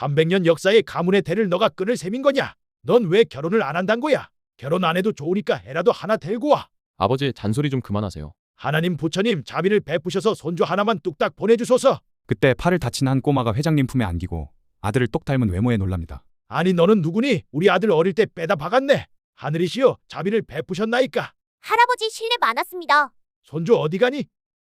300년 역사의 가문의 대를 너가 끊을 셈인 거냐? 넌 왜 결혼을 안 한단 거야? 결혼 안 해도 좋으니까 해라도 하나 데리고 와. 아버지 잔소리 좀 그만하세요. 하나님 부처님 자비를 베푸셔서 손주 하나만 뚝딱 보내주소서. 그때 팔을 다친 한 꼬마가 회장님 품에 안기고 아들을 똑 닮은 외모에 놀랍니다. 아니 너는 누구니? 우리 아들 어릴 때 빼다 박았네. 하늘이시여 자비를 베푸셨나이까? 할아버지 실례 많았습니다. 손주 어디 가니?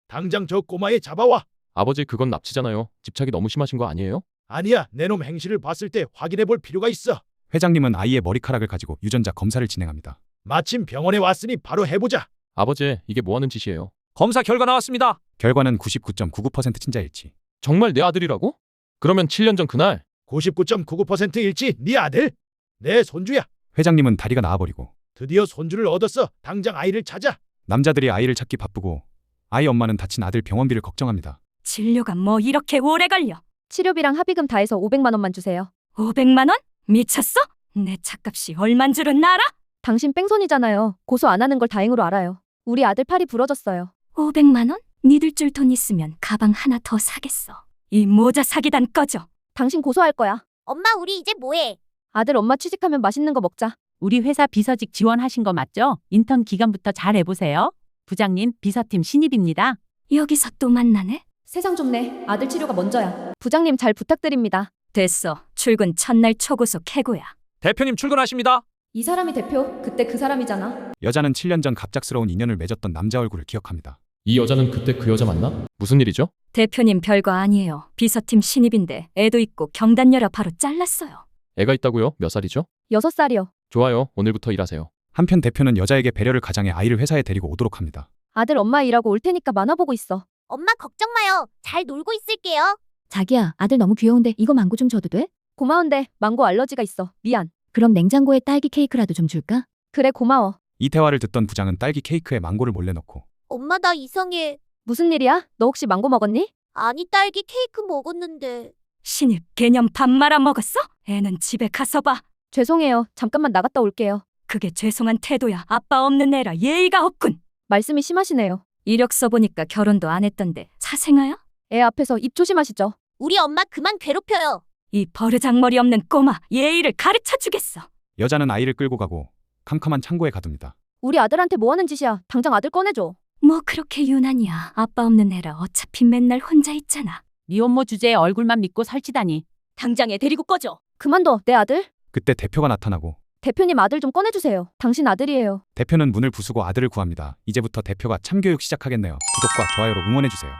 당장 저 꼬마애 잡아와. 아버지 그건 납치잖아요. 집착이 너무 심하신 거 아니에요? 아니야 내놈 행실을 봤을 때 확인해 볼 필요가 있어. 회장님은 아이의 머리카락을 가지고 유전자 검사를 진행합니다. 마침 병원에 왔으니 바로 해보자. 아버지 이게 뭐 하는 짓이에요? 검사 결과 나왔습니다. 결과는 99.99% 친자 일치. 정말 내 아들이라고? 그러면 7년 전 그날 99.99% 일치 네 아들? 내 손주야. 회장님은 다리가 나와버리고 드디어 손주를 얻었어. 당장 아이를 찾아. 남자들이 아이를 찾기 바쁘고 아이 엄마는 다친 아들 병원비를 걱정합니다. 진료가 뭐 이렇게 오래 걸려? 치료비랑 합의금 다 해서 500만 원만 주세요. 500만 원? 미쳤어? 내 차값이 얼만 줄은 알아? 당신 뺑소니잖아요. 고소 안 하는 걸 다행으로 알아요. 우리 아들 팔이 부러졌어요. 500만 원? 니들 줄 돈 있으면 가방 하나 더 사겠어. 이 모자 사기단 꺼져. 당신 고소할 거야. 엄마 우리 이제 뭐해? 아들 엄마 취직하면 맛있는 거 먹자. 우리 회사 비서직 지원하신 거 맞죠? 인턴 기간부터 잘 해보세요. 부장님, 비서팀 신입입니다. 여기서 또 만나네? 세상 좁네. 아들 치료가 먼저야. 부장님 잘 부탁드립니다. 됐어. 출근 첫날 초고속 해고야. 대표님 출근하십니다. 이 사람이 대표. 그때 그 사람이잖아. 여자는 7년 전 갑작스러운 인연을 맺었던 남자 얼굴을 기억합니다. 이 여자는 그때 그 여자 맞나? 무슨 일이죠? 대표님 별거 아니에요. 비서팀 신입인데 애도 있고 경단녀라 바로 잘랐어요. 애가 있다고요? 몇 살이죠? 여섯 살이요. 좋아요. 오늘부터 일하세요. 한편 대표는 여자에게 배려를 가장해 아이를 회사에 데리고 오도록 합니다. 아들 엄마 일하고 올 테니까 만화 보고 있어. 엄마 걱정 마요. 잘 놀고 있을게요. 자기야, 아들 너무 귀여운데 이거 망고 좀 줘도 돼? 고마운데 망고 알러지가 있어. 미안. 그럼 냉장고에 딸기 케이크라도 좀 줄까? 그래 고마워. 이 대화를 듣던 부장은 딸기 케이크에 망고를 몰래 넣고 엄마 나 이상해. 무슨 일이야? 너 혹시 망고 먹었니? 아니 딸기 케이크 먹었는데. 신입 개념 밥 말아 먹었어? 애는 집에 가서 봐. 죄송해요. 잠깐만 나갔다 올게요. 그게 죄송한 태도야. 아빠 없는 애라 예의가 없군. 말씀이 심하시네요. 이력서 보니까 결혼도 안 했던데 사생아야? 애 앞에서 입 조심하시죠. 우리 엄마 그만 괴롭혀요. 이 버르장머리 없는 꼬마 예의를 가르쳐 주겠어. 여자는 아이를 끌고 가고 캄캄한 창고에 가둡니다. 우리 아들한테 뭐 하는 짓이야. 당장 아들 꺼내줘. 뭐 그렇게 유난이야. 아빠 없는 애라 어차피 맨날 혼자 있잖아. 미혼모 주제에 얼굴만 믿고 설치다니. 당장 애 데리고 꺼져. 그만둬. 내 아들. 그때 대표가 나타나고 대표님 아들 좀 꺼내주세요. 당신 아들이에요. 대표는 문을 부수고 아들을 구합니다. 이제부터 대표가 참교육 시작하겠네요. 구독과 좋아요로 응원해주세요.